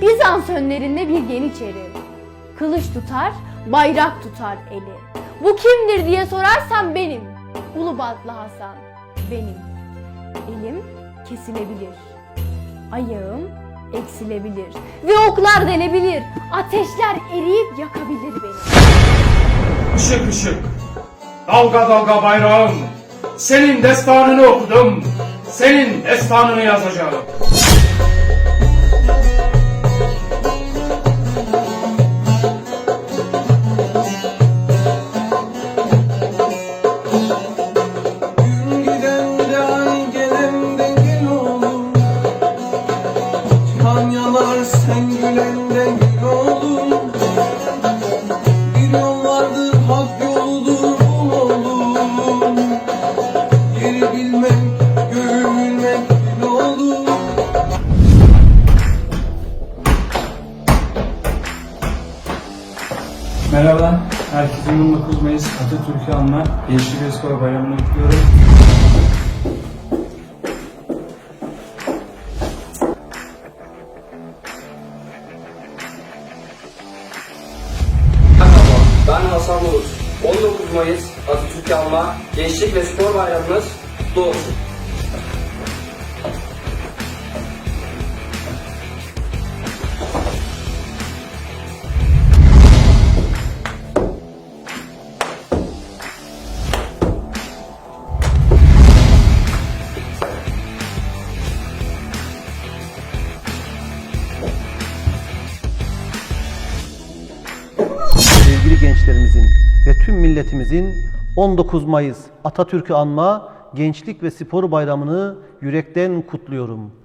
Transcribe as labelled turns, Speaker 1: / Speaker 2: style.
Speaker 1: Bizans önlerinde bir yeniçeri. Kılıç tutar, bayrak tutar eli. Bu kimdir diye sorarsan benim. Ulubatlı Hasan benim. Elim kesilebilir. Ayağım eksilebilir. Ve oklar delebilir. Ateşler eriyip yakabilir beni.
Speaker 2: Işık ışık, dalga dalga bayrağım. Senin destanını okudum, senin destanını yazacağım.
Speaker 3: Yanar sen gülen de gül olur Bir yol vardır hak yoludur kul olur Yeri bilmek göğü bilmek gül olur
Speaker 2: Merhaba, herkese 19 Mayıs Atatürk'ü anma Gençlik ve Spor Bayramı'nı kutluyorum.
Speaker 4: Ben Hasan Bulut. 19 Mayıs Atatürk Anma Gençlik ve Spor Bayramınız kutlu olsun.
Speaker 5: Gençlerimizin ve tüm milletimizin 19 Mayıs Atatürk'ü anma Gençlik ve Spor Bayramı'nı yürekten kutluyorum.